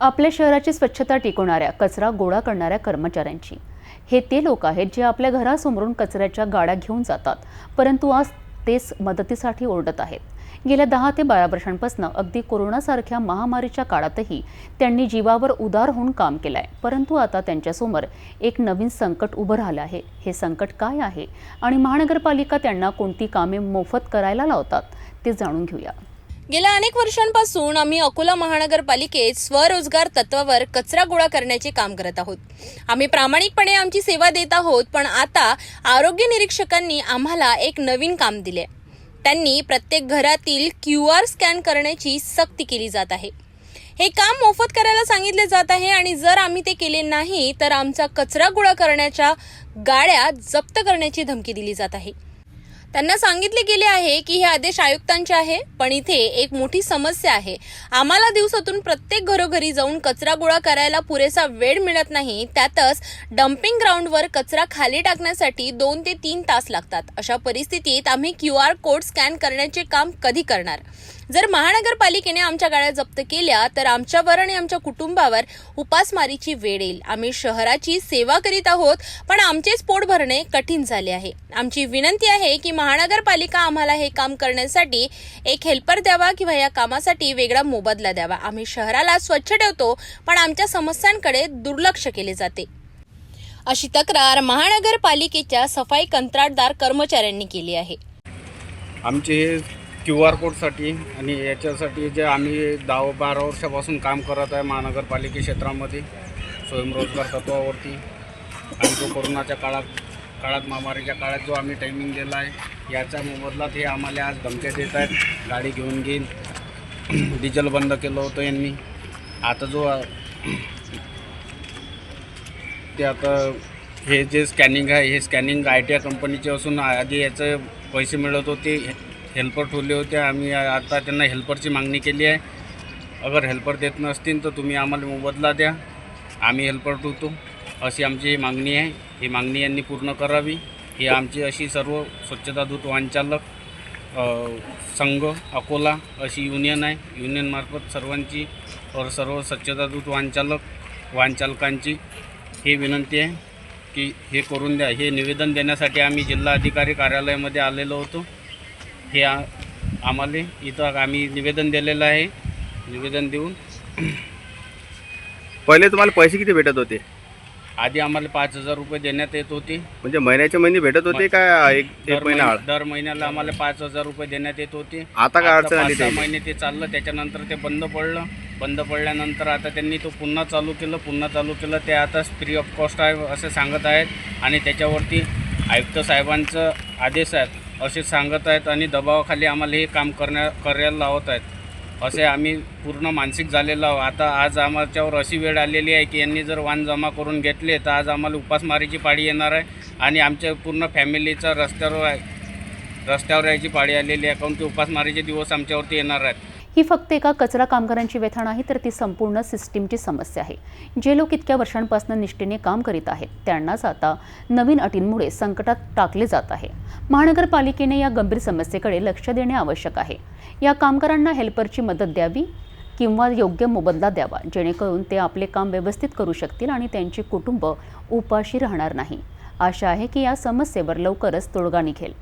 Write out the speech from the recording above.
आपल्या शहराची स्वच्छता टिकवणाऱ्या कचरा गोळा करणाऱ्या कर्मचाऱ्यांची. हे ते लोक आहेत जे आपल्या घरासमोरून कचऱ्याच्या गाड्या घेऊन जातात परंतु आज तेच मदतीसाठी ओरडत आहेत. गेल्या दहा ते बारा वर्षांपासून अगदी कोरोनासारख्या महामारीच्या काळातही त्यांनी जीवावर उदार होऊन काम केलं आहे परंतु आता त्यांच्यासमोर एक नवीन संकट उभं राहिलं आहे. हे संकट काय आहे? आणि महानगरपालिका त्यांना कोणती कामे मोफत करायला लावतात? ते जाणून घेऊया. गेल्या अनेक वर्षांपासून आम्ही अकोला महानगरपालिकेत स्वरोजगार तत्वावर कचरा गोळा करण्याचे काम करत आहोत. आम्ही प्रामाणिकपणे आमची सेवा देत आहोत पण आता आरोग्य निरीक्षकांनी आम्हाला एक नवीन काम दिले त्यांनी प्रत्येक घरातील क्यू आर स्कॅन करण्याची सक्ती केली जात आहे. हे काम मोफत करायला सांगितले जात आहे आणि जर आम्ही ते केले नाही तर आमचा कचरा गोळा करण्याच्या गाड्या जप्त करण्याची धमकी दिली जात आहे. त्यांना सांगितले गेले आहे की हे आदेश आयुक्तांचे आहे पण इथे एक मोठी समस्या आहे. आम्हाला दिवसातून प्रत्येक घरोघरी जाऊन कचरा गोळा करायला पुरेसा वेळ मिळत नाही त्यातच डम्पिंग ग्राउंडवर कचरा खाली टाकण्यासाठी दोन ते तीन तास लागतात. अशा परिस्थितीत आम्ही क्यू आर कोड स्कॅन करण्याचे काम कधी करणार? जर महानगरपालिकेने आमच्या गाड्या जप्त केल्या तर आमच्यावर आणि आमच्या कुटुंबावर उपासमारीची वेळ येईल. आम्ही शहराची सेवा करीत आहोत पण आमचेच पोट भरणे कठीण झाले आहे. आमची विनंती आहे की महानगरपालिका आम्हाला हे काम करण्यासाठी एक हेल्पर द्यावा किंवा या कामासाठी वेगळा मोबदला द्यावा. आम्ही शहराला स्वच्छ ठेवतो पण आमच्या समस्यांकडे दुर्लक्ष केले जाते. अशी तक्रार महानगरपालिकेच्या सफाई कंत्राटदार कर्मचाऱ्यांनी केली आहे. आमचे क्यू आर कोडसाठी आणि याच्यासाठी जे आम्ही दहा बारा वर्षापासून काम करत आहे महानगरपालिके क्षेत्रामध्ये स्वयंरोजगार तत्वावरती. आणि तो कोरोनाच्या काळात काळात महामारीच्या काळात जो आम्ही टायमिंग दिला आहे याच्या मोबदलात हे आम्हाला आज धमक्या देत आहेत. गाडी घेऊन घेईन. डिझेल बंद केलं होतं यांनी. आता जो ते आता हे जे स्कॅनिंग आहे हे स्कॅनिंग आय टी आय कंपनीचे असून आधी याचे पैसे मिळत होते. हेल्पर ठेवले होते. आम्ही आता त्यांना हेल्परची मागणी केली आहे. अगर हेल्पर देत नसतील तर तुम्ही आम्हाला मोबदला द्या. आम्ही हेल्पर ठेवतो. अशी आमची ही मागणी आहे. ही मागणी यांनी पूर्ण करावी. ही आमची अशी सर्व स्वच्छता दूत वाहनचालक संघ अकोला अशी युनियन आहे. युनियनमार्फत सर्वांची और सर्व स्वच्छता दूत वाहनचालक वाहनचालकांची ही विनंती आहे की हे करून द्या. हे निवेदन देण्यासाठी आम्ही जिल्हाधिकारी कार्यालयामध्ये आलेलो होतो. हे आम्हाला इथं आम्ही निवेदन दिलेलं आहे. निवेदन देऊन पहिले तुम्हाला पैसे किती भेटत होते? आधी आम्हाला पाच हजार रुपये देण्यात येत होते. म्हणजे महिन्याच्या महिने भेटत होते का एक दर महिना आड? दर महिन्याला आम्हाला पाच हजार रुपये देण्यात येत होते. आता काय अडचण आली पाच सहा त्याची? महिने ते चाललं. त्याच्यानंतर ते बंद पडलं. बंद पडल्यानंतर आता त्यांनी तो पुन्हा चालू केलं. पुन्हा चालू केलं. ते आता फ्री ऑफ कॉस्ट आहे असे सांगत आहेत. आणि त्याच्यावरती आयुक्त साहेबांचं आदेश आहेत. असे सांगत आहेत आणि दबावाखाली आम्हाला हे काम करण्या करायला लावत आहेत. असे आम्ही पूर्ण मानसिक झालेलो आहोत. आता आज आमच्यावर अशी वेळ आलेली आहे की यांनी जर वाहन जमा करून घेतले तर आज आम्हाला उपासमारीची पाळी येणार आहे आणि आमच्या पूर्ण फॅमिलीचा रस्त्यावर आहे. रस्त्यावर यायची पाळी आलेली आहे. काऊन की उपासमारीचे दिवस आमच्यावरती येणार आहेत. ही फक्त एका कचरा कामगारांची व्यथा नाही तर ती संपूर्ण सिस्टीमची समस्या आहे. जे लोक इतक्या वर्षांपासून निष्ठेने काम करीत आहेत त्यांनाच आता नवीन अटींमुळे संकटात टाकले जात आहे. महानगरपालिकेने या गंभीर समस्येकडे लक्ष देणे आवश्यक आहे. या कामगारांना हेल्परची मदत द्यावी किंवा योग्य मोबदला द्यावा जेणेकरून ते आपले काम व्यवस्थित करू शकतील आणि त्यांचे कुटुंब उपाशी राहणार नाही. आशा आहे की या समस्येवर लवकरच तोडगा निघेल.